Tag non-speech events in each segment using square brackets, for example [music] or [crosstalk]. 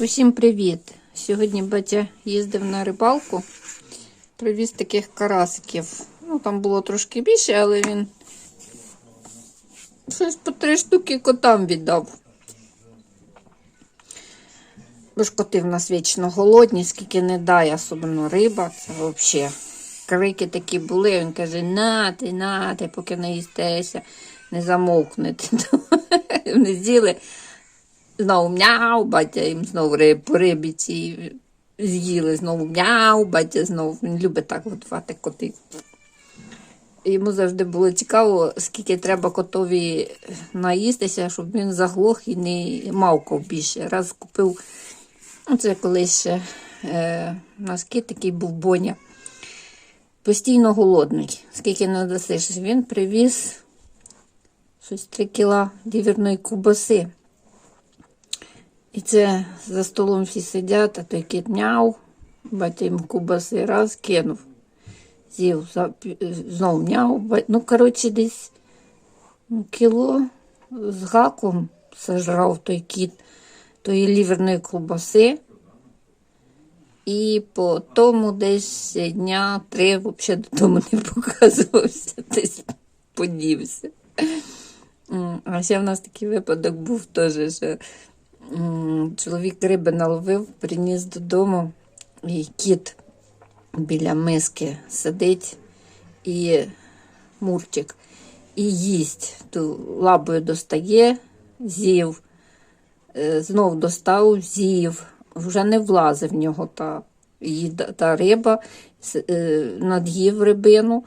Усім привіт! Сьогодні батя їздив на рибалку, привіз таких карасиків. Ну, там було трошки більше, але він щось по три штуки котам віддав. Бо ж коти в нас вічно голодні, скільки не дай, особливо риба, це взагалі. Крики такі були, він каже, нати, нати, поки не їстеся, не замовкнете. [laughs] Вони з'їли. Знову мяу, батя їм знову риб, по рибі ці з'їли, знову мяу, батя знову. Він любить так готувати котів. Йому завжди було цікаво, скільки треба котові наїстися, щоб він заглох і не мавкав більше. Раз купив, це колись ще е, у такий був боня. Постійно голодний. Скільки не досиш. Він привіз щось 3 кіла дівірної кубаси. І це за столом всі сидять, а той кіт мяв, батя йому кубаси раз кинув. З'їв, знов мяв. Ну, коротше, десь ну, кіло з гаком сожрав той кіт тої ліверної ковбаси. І по тому десь дня три взагалі додому не показувався, [laughs] десь подівся. А ще в нас такий випадок був теж, що чоловік риби наловив, приніс додому, і кіт біля миски сидить і мурчик, і їсть. Ту лабою достає, з'їв, е, знов достав, з'їв. Вже не влазив в нього та, та риба, е, над'їв рибину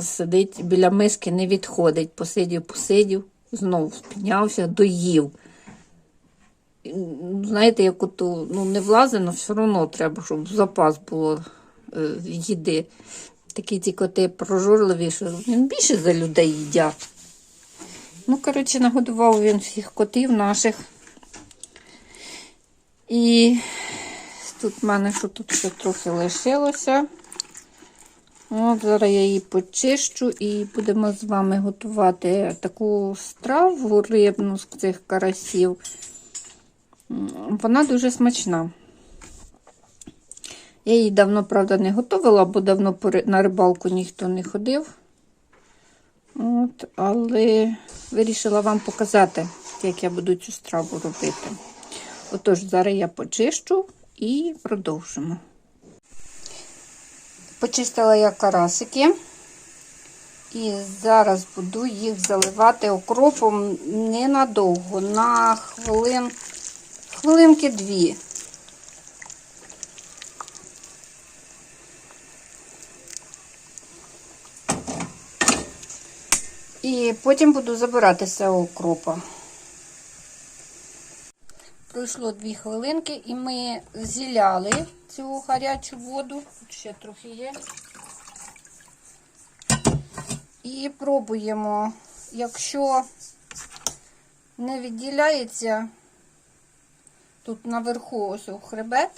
сидить біля миски, не відходить. Посидів, посидів, знову піднявся, доїв. Знаєте, як ото, ну не влазить, але все одно треба, щоб запас було е, їди. Такі ці коти прожорливі, що він більше за людей їдять. Ну, коротше, нагодував він всіх котів наших. І тут в мене що тут ще трохи лишилося. От, зараз я її почищу і будемо з вами готувати таку страву рибну з цих карасів. Вона дуже смачна. Я її давно, правда, не готувала, бо давно на рибалку ніхто не ходив. От, але вирішила вам показати, як я буду цю страву робити. Отож, зараз я почищу і продовжимо. Почистила я карасики. І зараз буду їх заливати окропом ненадовго, на хвилин, хвилинки дві. І потім буду забирати з окропа. Пройшло дві хвилинки, і ми зіляли цю гарячу воду. Тут ще трохи є. І пробуємо, якщо не відділяється тут наверху ось у хребет,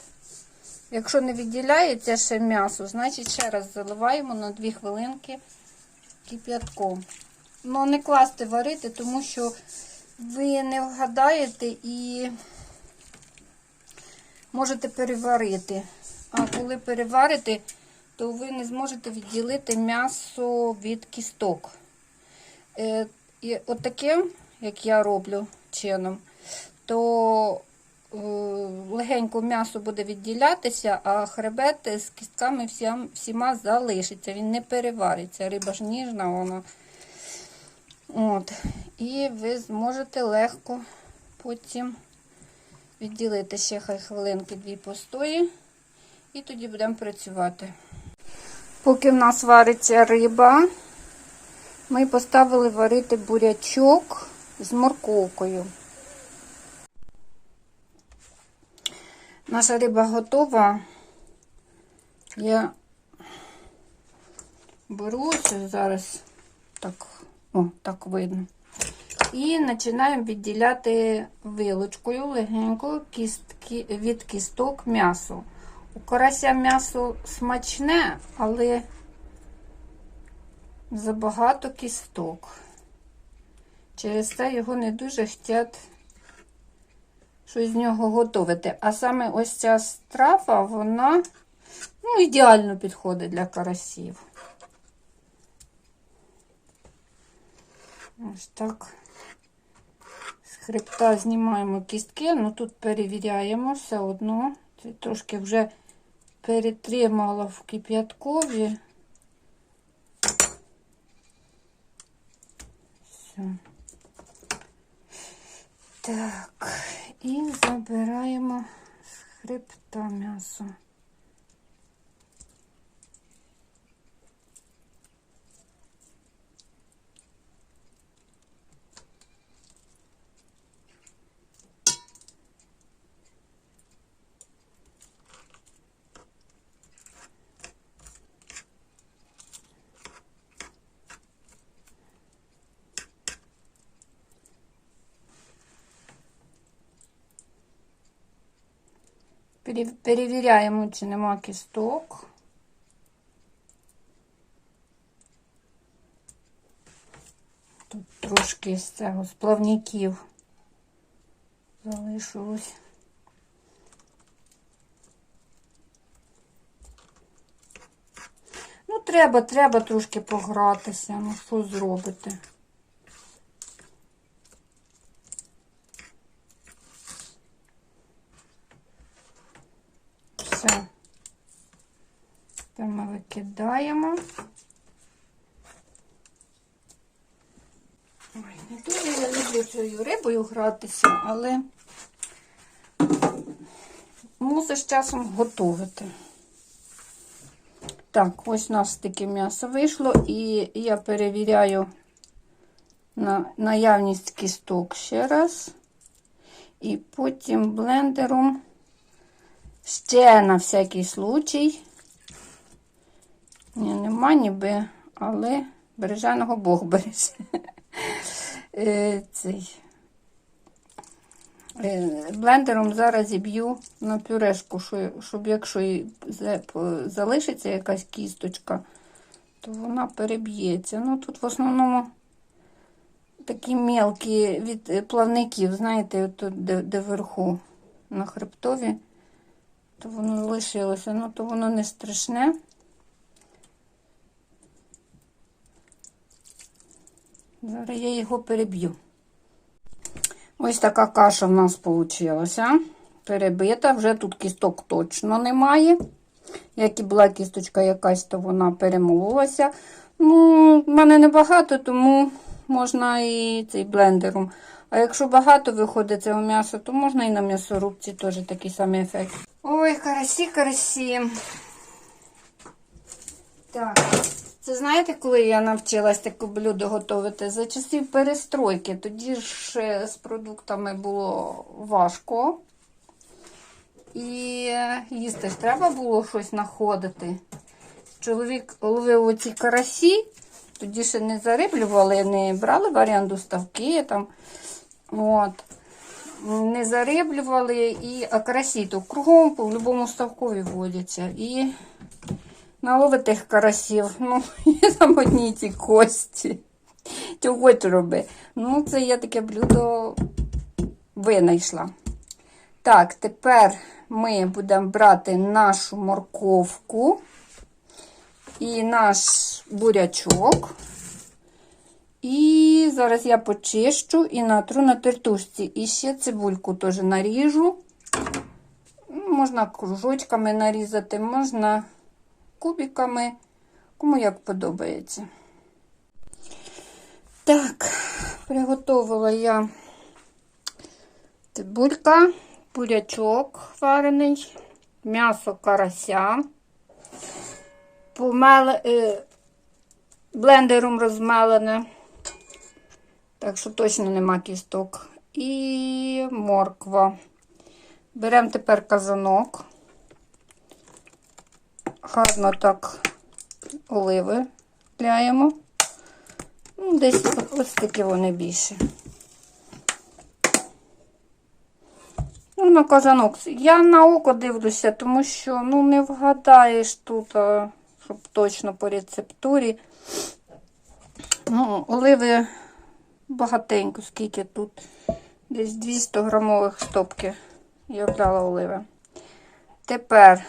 якщо не відділяється ще м'ясо, значить ще раз заливаємо на 2 хвилинки кип'ятком. Ну, не класти варити, тому що ви не вгадаєте і можете переварити. А коли переварите, то ви не зможете відділити м'ясо від кісток. Е, і от таким, як я роблю чином, то легенько м'ясо буде відділятися, а хребет з кістками всім, всіма залишиться. Він не перевариться. Риба ж ніжна, вона. От. І ви зможете легко потім відділити ще хай хвилинки дві постої. І тоді будемо працювати. Поки в нас вариться риба, ми поставили варити бурячок з морковкою. Наша риба готова. Я беру ось зараз так, о, так видно. І починаємо відділяти вилочкою легенько кістки, від кісток м'ясо. У карася м'ясо смачне, але забагато кісток. Через це його не дуже хочуть щось з нього готувати. А саме ось ця страва, вона ну, ідеально підходить для карасів. Ось так. З хребта знімаємо кістки, ну тут перевіряємо все одно. Це трошки вже перетримала в кип'яткові. Все. Так, і забираємо з хребта м'ясо. Перевіряємо, чи нема кісток. Тут трошки з цього з плавників залишилось. Ну, треба, треба трошки погратися. Ну, що зробити? Все. Тепер ми викидаємо. Ой, не дуже я люблю цією рибою гратися, але мусиш часом готувати. Так, ось у нас таке м'ясо вийшло, і я перевіряю на наявність кісток ще раз. І потім блендером ще на всякий случай. Ні, нема ніби, але береженого Бог береже. [laughs] Е, Цей. Е, Блендером зараз зіб'ю на пюрешку, щоб якщо залишиться якась кісточка, то вона переб'ється. Ну тут в основному такі мелкі від плавників, знаєте, тут де, де вверху на хребтові, то воно лишилося, ну то воно не страшне. Зараз я його переб'ю. Ось така каша в нас вийшла. Перебита, вже тут кісток точно немає. Як і була кісточка якась, то вона перемололася. Ну, в мене небагато, тому можна і цей блендером. А якщо багато виходить цього м'яса, то можна і на м'ясорубці теж такий самий ефект. Ой, карасі, карасі. Так. Це знаєте, коли я навчилась таке блюдо готувати? За часів перестройки. Тоді ж з продуктами було важко. І е, їсти ж треба було щось знаходити. Чоловік ловив оці карасі, тоді ще не зариблювали, не брали в оренду ставки там. От. Не зариблювали, і, а то кругом по будь-якому ставкові водяться. І наловити тих карасів. Ну, [laughs] є там одні ті кості. Чого роби? Ну, це я таке блюдо винайшла. Так, тепер ми будемо брати нашу морковку і наш бурячок. І зараз я почищу і натру на тертушці. І ще цибульку теж наріжу. Можна кружочками нарізати, можна кубиками, кому як подобається. Так, приготувала я цибулька, бурячок варений, м'ясо карася, помеле, е, блендером розмелене, так що точно нема кісток. І морква. Беремо тепер казанок. Гарно так оливи ляємо. Ну, десь ось такі вони більше. Ну, на казанок. Я на око дивлюся, тому що ну, не вгадаєш тут, щоб точно по рецептурі. Ну, оливи багатенько, скільки тут Десь 200 грамових стопки я брала оливи. Тепер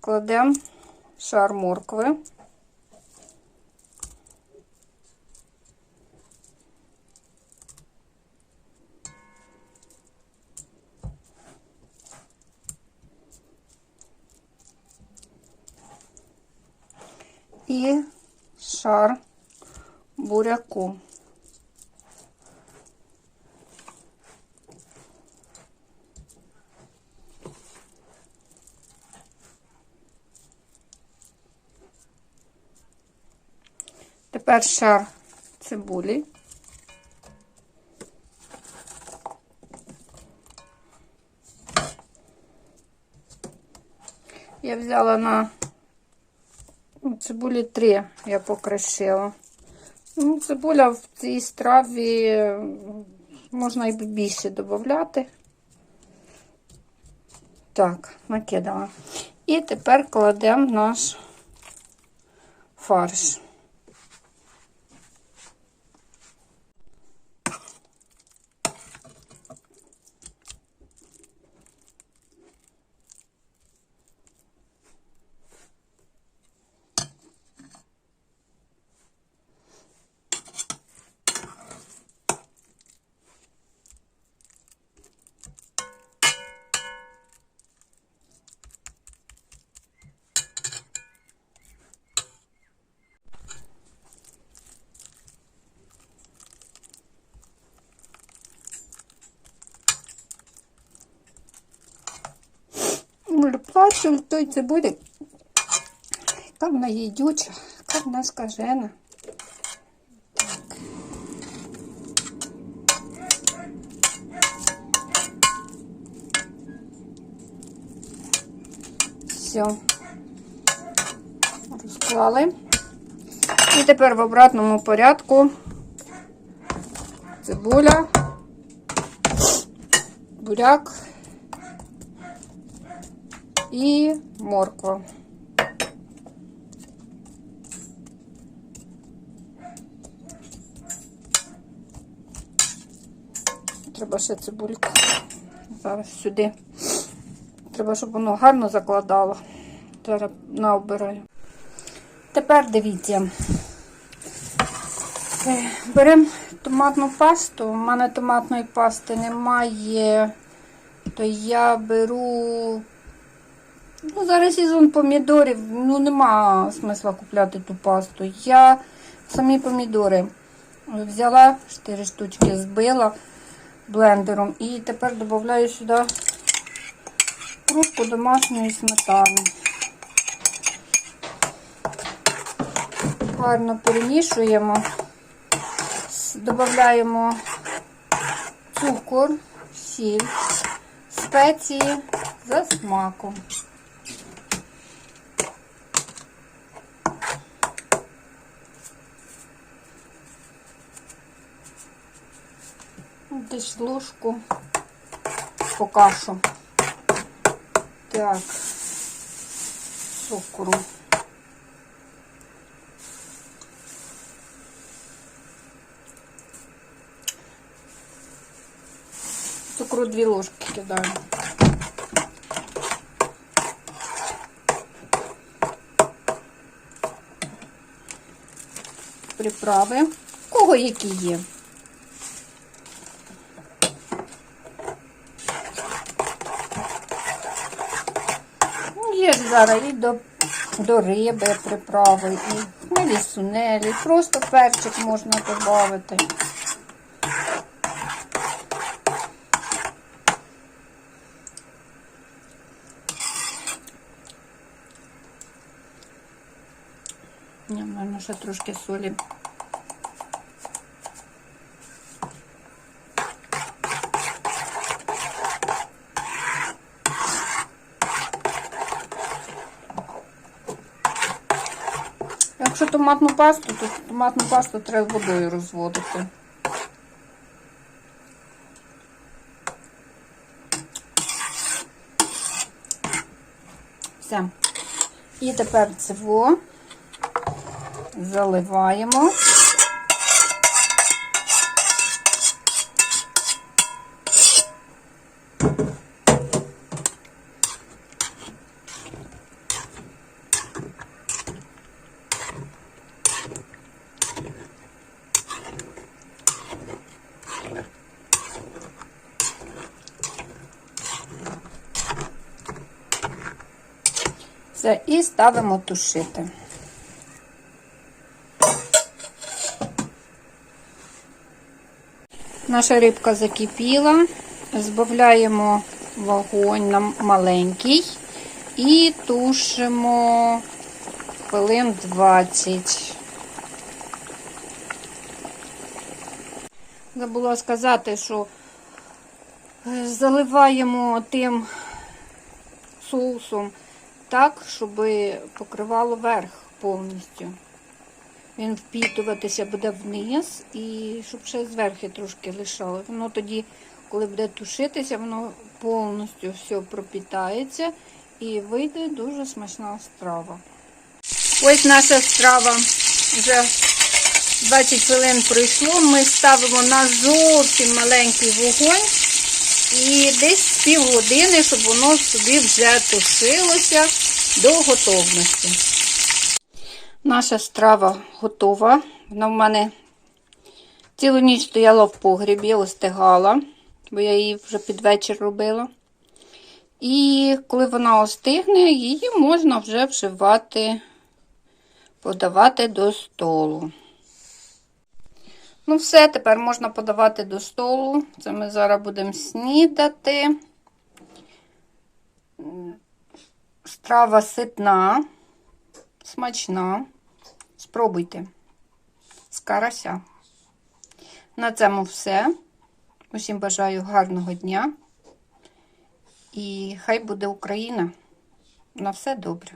кладемо шар моркви. І шар буряку. Тепер шар цибулі. Я взяла на цибулі три, я покришила. Ну, цибуля в цій страві можна і більше додати. Так, накидала. І тепер кладемо наш фарш. Може, плачу той цибулі. Яка вона їдюча, яка вона скажена. Все. Розклали. І тепер в обратному порядку цибуля, буряк і морква. Треба ще цибульку. Зараз сюди. Треба, щоб воно гарно закладало. Зараз наобираю. Тепер дивіться. Е, Беремо томатну пасту. У мене томатної пасти немає, то я беру Ну, зараз сезон помідорів, ну нема смисла купляти ту пасту. Я самі помідори взяла 4 штучки, збила блендером і тепер додаю сюди кружку домашньої сметани. Гарно перемішуємо, додаємо цукор, сіль, спеції за смаком. Десь ложку по кашу. Так, цукру. Цукру дві ложки кидаю. Приправи. Кого які є? Ну, Є ж зараз і до, до риби приправи, і хмелі сунелі, просто перчик можна додати. В мене ще трошки солі. Якщо томатну пасту, то томатну пасту треба водою розводити. Все. І тепер цево заливаємо. Все, і ставимо тушити. Наша рибка закипіла, збавляємо вогонь на маленький і тушимо хвилин 20. Забула сказати, що е, заливаємо тим соусом так, щоб покривало верх повністю. Він впітуватися буде вниз і щоб ще зверху трошки лишало. Воно тоді, коли буде тушитися, воно повністю все пропітається і вийде дуже смачна страва. Ось наша страва вже 20 хвилин пройшло. Ми ставимо на зовсім маленький вогонь і десь півгодини, щоб воно собі вже тушилося до готовності. Наша страва готова. Вона в мене цілу ніч стояла в погрібі, остигала, бо я її вже під вечір робила. І коли вона остигне, її можна вже вживати, подавати до столу. Ну, все, тепер можна подавати до столу. Це ми зараз будемо снідати. Страва ситна, смачна. Спробуйте. З карася. На цьому все. Усім бажаю гарного дня. І хай буде Україна. На все добре.